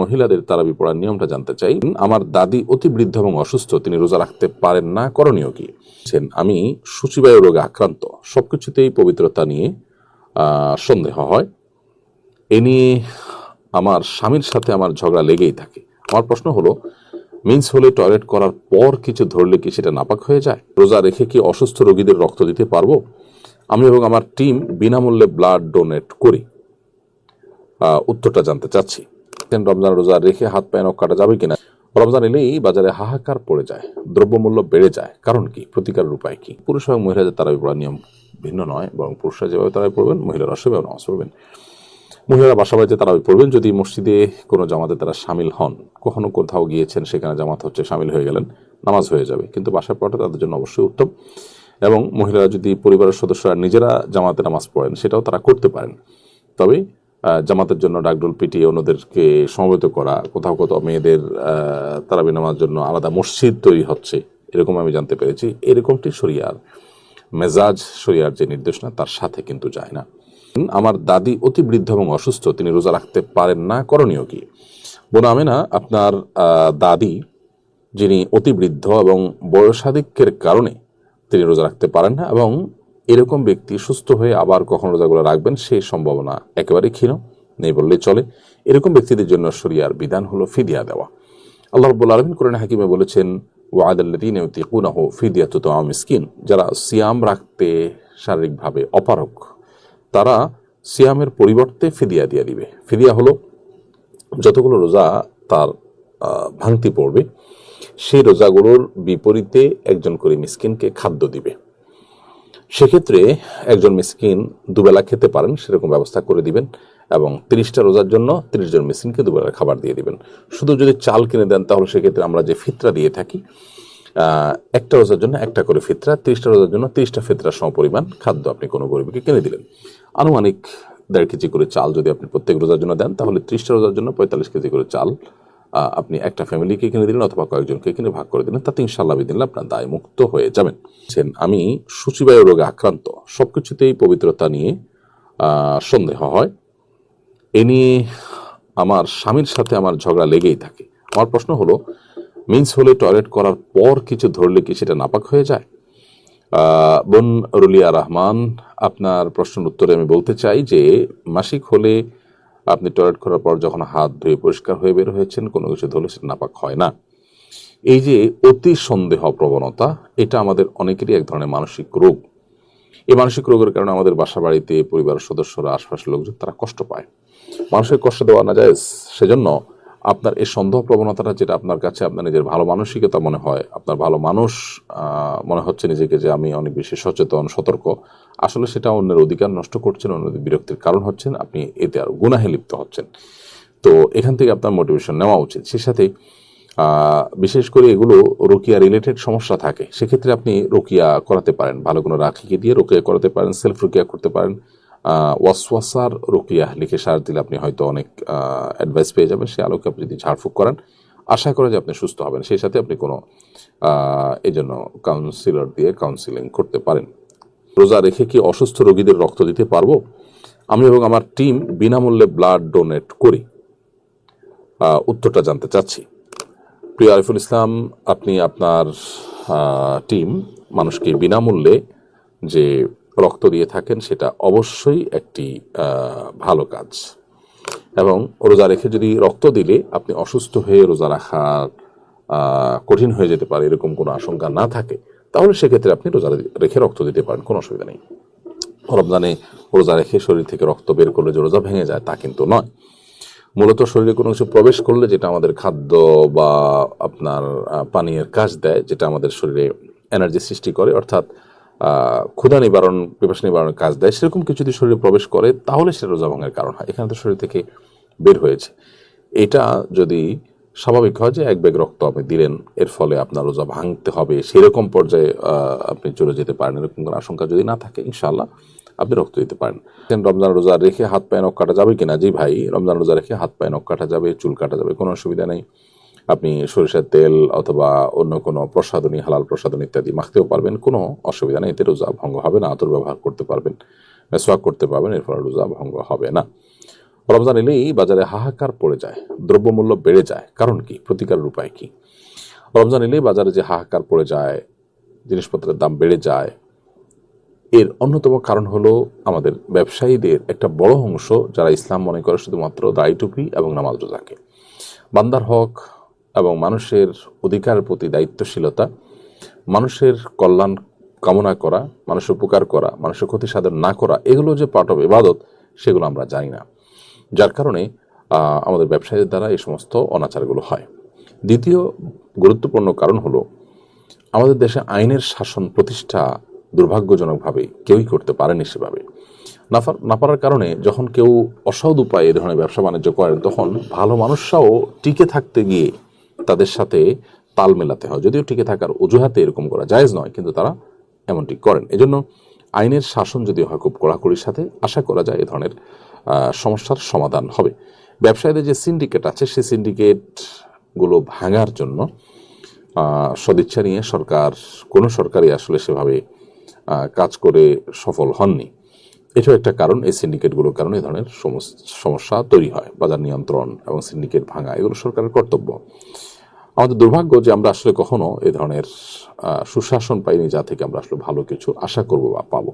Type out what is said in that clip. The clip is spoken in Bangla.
মহিলাদের তারাবি পড়ার নিয়মটা জানতে চাই। আমার দাদি অতি বৃদ্ধ এবং অসুস্থ, তিনি রোজা রাখতে পারেন না, করণীয় কি? আমি সূচিবায়ু রোগে আক্রান্ত, সবকিছুতেই পবিত্রতা নিয়ে সন্দেহ হয়। এ নিয়ে আমার স্বামীর সাথে আমার ঝগড়া লেগেই থাকে। আমার প্রশ্ন হলো মিন্স হলে টয়লেট করার পর কিছু ধরলে কি সেটা নাপাক হয়ে যায়? রোজা রেখে কি অসুস্থ রোগীদের রক্ত দিতে পারব? আমি এবং আমার টিম বিনামূল্যে ব্লাড ডোনেট করি। উত্তরটা জানতে চাচ্ছি। দেন রমজান রোজা রেখে হাত পায়ে নখ কাটা যাবে কিনা? রমজান এলেই বাজারে হাহাকার পড়ে যায়, দ্রব্যমূল্য বেড়ে যায়। কারণ কি? প্রতিকারের উপায় কি? পুরুষ এবং মহিলাদের তারাবি পড়ার নিয়ম ভিন্ন নয়, বরং পুরুষরা যেভাবে তারাবি পড়বেন, মহিলারা সেভাবে নামাজ পড়বেন। মহিলারা বাসা বাড়িতে তারাবি পড়বেন, যদি মসজিদে কোনো জামাতে তারা সামিল হন। কখনো কোথাও গিয়েছেন, সেখানে জামাত হচ্ছে সামিল হয়ে গেলেন, নামাজ হয়ে যাবে। কিন্তু বাসায় পড়াটা তাদের জন্য অবশ্যই উত্তম। এবং মহিলারা যদি পরিবারের সদস্যরা নিজেরা জামাতে নামাজ পড়েন, সেটাও তারা করতে পারেন। তবে জামাতের জন্য ডাকডোল পিটিয়ে অন্যদেরকে সমবেত করা, কোথাও কোথাও মেয়েদের তারাবি নামার জন্য আলাদা মসজিদ তৈরি হচ্ছে, এরকম আমি জানতে পেরেছি। এরকমটি শরিয়ার, মেজাজ শরিয়ার যে নির্দেশনা, তার সাথে কিন্তু যায় না। আমার দাদি অতি বৃদ্ধ এবং অসুস্থ, তিনি রোজা রাখতে পারেন না, করণীয় কি? বোন আমেনা, আপনার দাদি, যিনি অতি বৃদ্ধ এবং বয়সাধিক্যের কারণে তিনি রোজা রাখতে পারেন না এবং এরকম ব্যক্তি সুস্থ হয়ে আবার কখন রোজাগুলো রাখবেন সেই সম্ভাবনা একেবারেই ক্ষীণ, নেই বললেই চলে। এরকম ব্যক্তিদের জন্য শরিয়ার বিধান হলো ফিদিয়া দেওয়া। আল্লাহ রব্বুল আলমিন কোরআন হাকিমে বলেছেন ওয়াদাল্লাদিন ইউতিকুনাহু ফিদিয়াতু তাআম মিসকিন, যারা সিয়াম রাখতে শারীরিকভাবে অপারক তারা সিয়ামের পরিবর্তে ফিদিয়া দিয়ে দিবে। ফিদিয়া হলো যতগুলো রোজা তার ভাঙতি পড়বে, সেই রোজাগুলোর বিপরীতে একজন করে মিসকিনকে খাদ্য দিবে। সেক্ষেত্রে একজন মিসকিন দুবেলা খেতে পারেন, সেরকম ব্যবস্থা করে দিবেন এবং তিরিশটা রোজার জন্য তিরিশ জন মিসকিনকে দুবেলা খাবার দিয়ে দিবেন। শুধু যদি চাল কিনে দেন, তাহলে সেক্ষেত্রে আমরা যে ফিতরা দিয়ে থাকি একটা রোজার জন্য একটা করে ফিতরা, তিরিশটা রোজার জন্য তিরিশটা ফিতরা সমপরিমাণ খাদ্য আপনি কোনো গরিবকে কিনে দিলেন। আনুমানিক দেড় কেজি করে চাল যদি আপনি প্রত্যেক রোজার জন্য দেন, তাহলে ত্রিশটা রোজার জন্য পঁয়তাল্লিশ কেজি করে চাল আপনি একটা ফ্যামিলিকে কিনে দিলেন অথবা কয়েকজনকে কিনে ভাগ করে দিলেন, তাতে ইনশাল্লাহ বিদিন আপনার দায় মুক্ত হয়ে যাবেন। আমি সূচিবায়ু রোগে আক্রান্ত। সবকিছুতেই পবিত্রতা নিয়ে সন্দেহ হয়। এ নিয়ে আমার স্বামীর সাথে আমার ঝগড়া লেগেই থাকে। আমার প্রশ্ন হলো মিন্স হলে টয়লেট করার পর কিছু ধরলে কি সেটা নাপাক হয়ে যায়? বোন রুলিয়া রহমান, আপনার প্রশ্নের উত্তরে আমি বলতে চাই যে, মাসিক হলে আপনি টয়লেট করার পর যখন হাত ধুয়ে পরিষ্কার হয়ে বের হয়েছেন, কোনো কিছু ধরলে সেটা নাপাক হয় না। এই যে অতি সন্দেহ প্রবণতা, এটা আমাদের অনেকেরই এক ধরনের মানসিক রোগ। এই মানসিক রোগের কারণে আমাদের বাসা বাড়িতে পরিবারের সদস্যরা, আশপাশের লোকজন, তারা কষ্ট পায়। মানুষের কষ্ট দেওয়া না যায়, সেজন্য আপনার এই সন্দেহ প্রবণতাটা যেটা আপনার কাছে, আপনার নিজের ভালো মানসিকতা মনে হয়, আপনার ভালো মানুষ মনে হচ্ছে নিজেকে যে আমি অনেক বেশি সচেতন, সতর্ক, আসলে সেটা অন্যের অধিকার নষ্ট করছেন, অন্যদের বিরক্তির কারণ হচ্ছেন, আপনি এতে আর গুনাহে লিপ্ত হচ্ছেন। তো এখান থেকে আপনার মোটিভেশন নেওয়া উচিত। সে সাথে বিশেষ করে এগুলো রোকিয়া রিলেটেড সমস্যা থাকে। সেক্ষেত্রে আপনি রোকিয়া করাতে পারেন, ভালো কোনো রাখিকে দিয়ে রোকিয়া করাতে পারেন সেলফ রোকিয়া করতে পারেন। ওয়াসওয়াসার রোকিয়া লিখে সার দিলে আপনি হয়তো অনেক অ্যাডভাইস পেয়ে যাবেন। সে আলোকে আপনি যদি ঝাড়ফুঁক করেন, আশা করে যে আপনি সুস্থ হবেন। সেই সাথে আপনি কোনো এই জন্য কাউন্সিলর দিয়ে কাউন্সিলিং করতে পারেন। রোজা রেখে কি অসুস্থ রোগীদের রক্ত দিতে পারব? আমি এবং আমার টিম বিনামূল্যে ব্লাড ডোনেট করি। উত্তরটা জানতে চাচ্ছি। প্রিয় আরিফুল ইসলাম, আপনি আপনার টিম মানুষকে বিনামূল্যে যে রক্ত দিয়ে থাকেন, সেটা অবশ্যই একটি ভালো কাজ। এবং রোজা রেখে যদি রক্ত দিলে আপনি অসুস্থ হয়ে রোজা রাখার কঠিন হয়ে যেতে পারে, এরকম কোনো আশঙ্কা না থাকে, তাহলে সেক্ষেত্রে আপনি রোজা রেখে রক্ত দিতে পারেন, কোনো অসুবিধা নেই। রমজানে রোজা রেখে শরীর থেকে রক্ত বের করলে যে রোজা ভেঙে যায়, তা কিন্তু নয়। মূলত শরীরে কোনো কিছু প্রবেশ করলে যেটা আমাদের খাদ্য বা আপনার পানীয়ের কাজ দেয়, যেটা আমাদের শরীরে এনার্জি সৃষ্টি করে, অর্থাৎ ক্ষুধা নিবারণ, পিপাসা নিবারণের কাজ দেয়, সেরকম কিছু যদি শরীরে প্রবেশ করে, তাহলে সেটা রোজা ভাঙের কারণ হয়। এখানে তো শরীর থেকে বের হয়েছে। এটা যদি স্বাভাবিক হয় যে এক ব্যাগ রক্ত আপনি দিলেন, এর ফলে আপনার রোজা ভাঙতে হবে, সেরকম পর্যায়ে আপনি চলে যেতে পারেন, এরকম কোনো আশঙ্কা যদি না থাকে ইনশাল্লাহ আপনি রক্ত দিতে পারেন। রমজান রোজা রেখে হাত পায়ে নখ কাটা যাবে কিনা? জি ভাই, রমজান রোজা রেখে হাত পায়ে নখ কাটা যাবে, চুল কাটা যাবে, কোনো অসুবিধা নেই। আপনি সরিষার তেল অথবা অন্য কোনো প্রসাধনী, হালাল প্রসাধনী ইত্যাদি মাখতেও পারবেন। কোনো অসুবিধা নেই, এতে রোজা ভঙ্গ হবে না, আতর ব্যবহার করতে পারবেন মেসওয়াক করতে পারবেন, এর ফলে রোজা ভঙ্গ হবে না। রমজান এলেই বাজারে হাহাকার পড়ে যায়, দ্রব্যমূল্য বেড়ে যায়। কারণ কি? প্রতিকারের উপায় কি? রমজান এলেই বাজারে যে হাহাকার পড়ে যায়, জিনিসপত্রের দাম বেড়ে যায়, এর অন্যতম কারণ হলো আমাদের ব্যবসায়ীদের একটা বড় অংশ যারা ইসলাম মনে করে শুধুমাত্র দাড়ি টুপি এবং নামাজ রোজাকে। বান্দার হক এবং মানুষের অধিকারের প্রতি দায়িত্বশীলতা, মানুষের কল্যাণ কামনা করা, মানুষের উপকার করা, মানুষের ক্ষতি সাধন না করা, এগুলো যে পার্ট অফ ইবাদত, সেগুলো আমরা জানি না। যার কারণে আমাদের ব্যবসায়ীদের দ্বারা এই সমস্ত অনাচারগুলো হয়। দ্বিতীয় গুরুত্বপূর্ণ কারণ হলো, আমাদের দেশে আইনের শাসন প্রতিষ্ঠা দুর্ভাগ্যজনকভাবে কেউই করতে পারেনি সেভাবে। না না পারার কারণে যখন কেউ অসৎ উপায়ে এ ধরনের ব্যবসা বাণিজ্য করেন, তখন ভালো মানুষরাও টিকে থাকতে গিয়ে তাদের সাথে তাল মেলাতে হয়। যদিও টিকে থাকার অজুহাতে এরকম করা জায়েজ নয়, কিন্তু তারা এমনটি করেন। এজন্য আইনের শাসন যদি হয় খুব কড়াকড়ির সাথে, আশা করা যায় এ ধরনের সমস্যার সমাধান হবে। ব্যবসায়ীদের যে সিন্ডিকেট আছে, সেই সিন্ডিকেটগুলো ভাঙার জন্য সদিচ্ছা নিয়ে সরকার, কোনো সরকারই আসলে সেভাবে কাজ করে সফল হননি। এটাও একটা কারণ, এই সিন্ডিকেটগুলোর কারণে এ ধরনের সমস- সমস্যা তৈরি হয়। বাজার নিয়ন্ত্রণ এবং সিন্ডিকেট ভাঙা, এগুলো সরকারের কর্তব্য। আমাদের দুর্ভাগ্য যে আমরা আসলে কখনো এ ধরনের সুশাসন পাইনি যা থেকে আমরা আসলে ভালো কিছু আশা করব বা পাবো।